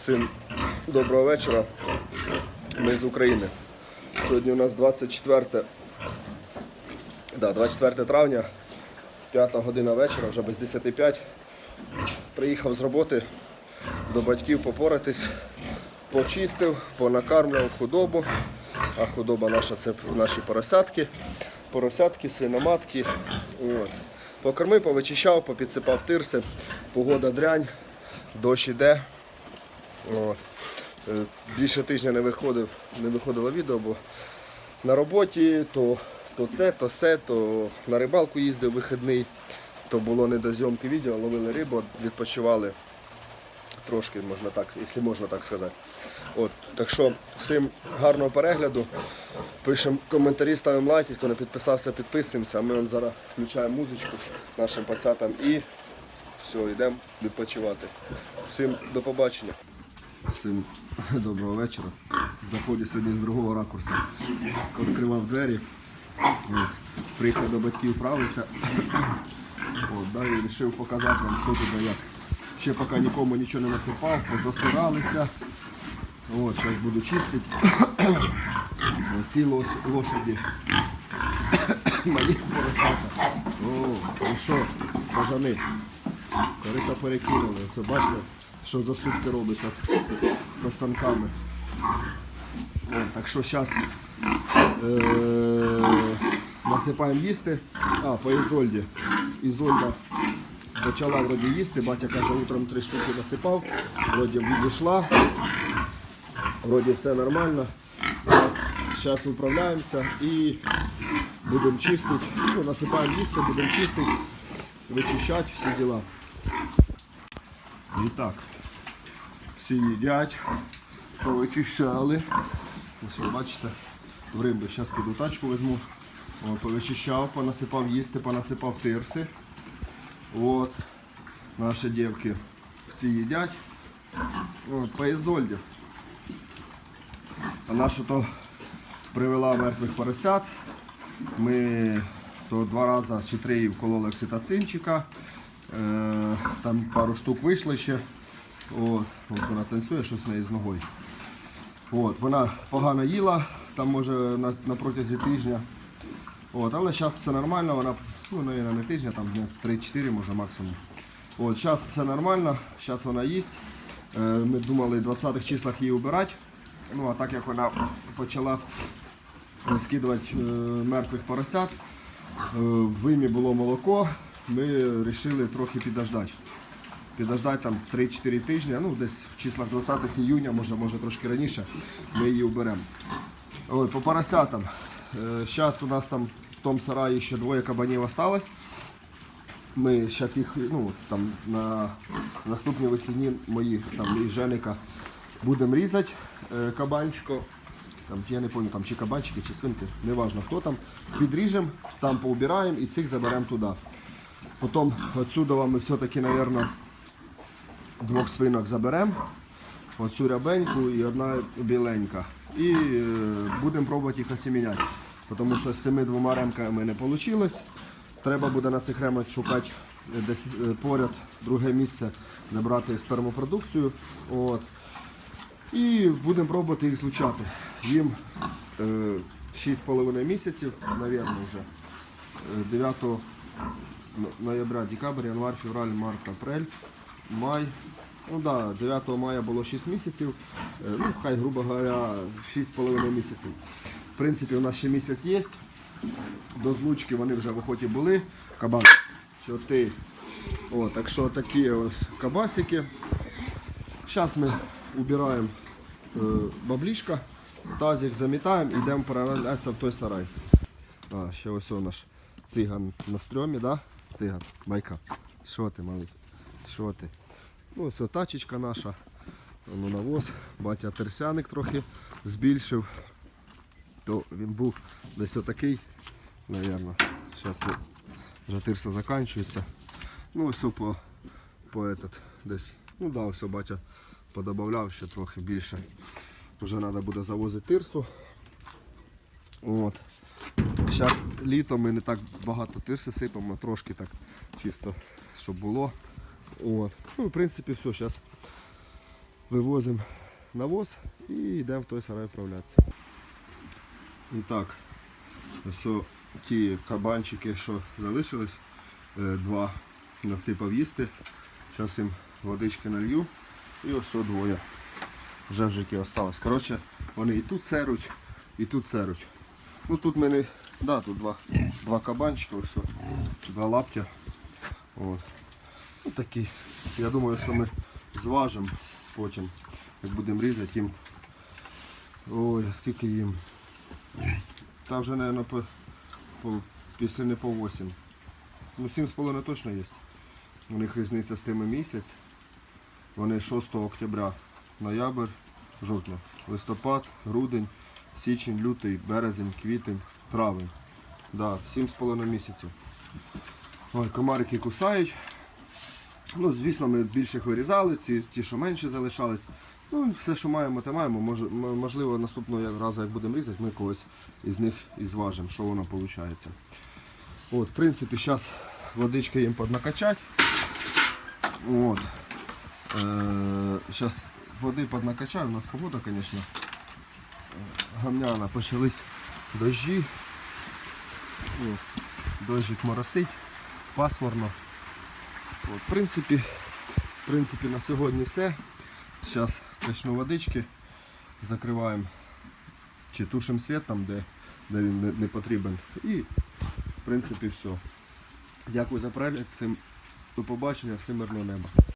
Всім доброго вечора. Ми з України. Сьогодні у нас 24, да, 24 травня, 5 година вечора, вже без 10.05. Приїхав з роботи до батьків попоратись, почистив, понакармлював худобу. А худоба наша це наші поросятки. Поросятки, свиноматки. От. Покормив, повичищав, попідсипав тирси, погода дрянь, дощ іде. От. Е, Більше тижня не виходив, не виходило відео, бо на роботі то, то те, то се, то на рибалку їздив вихідний, то було не до зйомки відео, ловили рибу, відпочивали трошки, можна так, якщо можна так сказати. От, так що всім гарного перегляду. Пишемо коментарі, ставимо лайки. Хто не підписався, підписуємося. Ми он зараз включаємо музичку нашим пацятам і все, йдемо відпочивати. Всім до побачення. Всім доброго вечора. Заходжу сьогодні з другого ракурсу. Відкривав двері. Приїхав до батьків правитися. От, да, і вирішив показати вам, що тут як. Ще поки нікому нічого не насипав, позасиралися. От, зараз буду чистити. Ці лошаді. Малі поросята. О, і що, бажани. Корита перекинули. Це бачите, що за сутки робиться з, з, станками. Так що зараз е, насипаємо їсти. А, по Ізольді. Ізольда почала вроді їсти, батя каже, утром три штуки насипав, вроді відійшла, вроді все нормально. Зараз управляємося і будемо чистити. Ну, насипаємо їсти, будемо чистити, вичищати всі діла. І так, всі їдять, повичищали. Ось бачите, в риби. Зараз піду тачку візьму. О, повичищав, понасипав їсти, понасипав тирси. От, наші дівки всі їдять. От, по Ізольді. А наша то привела мертвих поросят. Ми то два рази чи три їй вкололи окситоцинчика. Е, там пару штук вийшло ще. От, от вона танцює, щось з неї з ногою. От, вона погано їла, там може на, на протязі тижня. От, але зараз все нормально, вона, ну, навіть не тижня, там 3-4 може максимум. От, зараз все нормально, зараз вона їсть. Е, ми думали в 20-х числах її убирати. Ну, а так як вона почала скидувати е, мертвих поросят, в вимі було молоко, ми вирішили трохи підождати. Підождати там 3-4 тижні, ну десь в числах 20 іюня, може, може трошки раніше, ми її уберемо. Ой, по поросятам. Зараз у нас там в тому сараї ще двоє кабанів осталось. Ми зараз їх ну, там, на наступні вихідні мої там, і Женика будемо різати е, кабанчика. Там, я не пам'ятаю, там, чи кабанчики, чи свинки, неважно хто там. Підріжемо, там поубираємо і цих заберемо туди. Потім отсюди ми все-таки, мабуть, двох свинок заберемо. Оцю рябеньку і одна біленька. І е, будемо пробувати їх осіміняти. Тому що з цими двома ремками не вийшло. Треба буде на цих ремах шукати десь е, поряд друге місце, де брати спермопродукцію. От. І будемо пробувати їх злучати. Їм е, 6,5 місяців, мабуть, вже. Е, 9 ноября, декабрь, январь, февраль, март, апрель, май. Ну да, 9 мая було 6 місяців, е, ну хай, грубо говоря, 6,5 місяців. В принципі, у нас ще місяць є. До злучки вони вже в охоті були. Кабан. Що ти? О, так що такі ось кабасики. Зараз ми убираємо е, баблішка, тазик замітаємо і йдемо переправлятися в той сарай. А, ще ось наш циган на стрьомі, да? Циган, майка. Що ти, малий? Що ти? Ну, ось тачечка наша. Ну, навоз. Батя терсяник трохи збільшив. То він був десь отакий, напевно. Зараз вже тирса закінчується. Ну ось по, по этот, десь. Ну да, ось батя подобавляв ще трохи більше. Вже треба буде завозити тирсу. От. Зараз літо ми не так багато тирси сипемо, трошки так чисто, щоб було. От. Ну, в принципі, все, зараз вивозимо навоз і йдемо в той сарай вправлятися. І так, ось ті кабанчики, що залишились, е, два насипав їсти. Зараз їм водички налью. І ось двоє. Вже в житті осталось. Коротше, вони і тут серуть, і тут серуть. Ну тут мене, да, тут два, два кабанчика, ось о, два лаптя. От. Ну, такі. Я думаю, що ми зважимо потім, як будемо різати їм. Ой, скільки їм. Та вже, мабуть, по, по, після не по 8. Ну, 7,5 точно є. У них різниця з тими місяць. Вони 6 октября, ноябрь, жовтня, листопад, грудень, січень, лютий, березень, квітень, травень. Да, 7,5 місяців. Ой, комарики кусають. Ну, звісно, ми більших вирізали, ці ті, що менше залишались. Ну, все, що маємо, те маємо. Може, можливо, наступного разу, як будемо різати, ми когось із них і зважимо, що воно виходить. От, в принципі, зараз водички їм поднакачать. От. Зараз води поднакачаю, у нас погода, звісно, гамняна, почались дощі. Дощик моросить, пасмурно. В, принципі, в принципі, на сьогодні все. Зараз качну водички, закриваємо чи тушимо світ там, де, де він не, не потрібен. І в принципі все. Дякую за перегляд. Всім до побачення, всім мирного неба.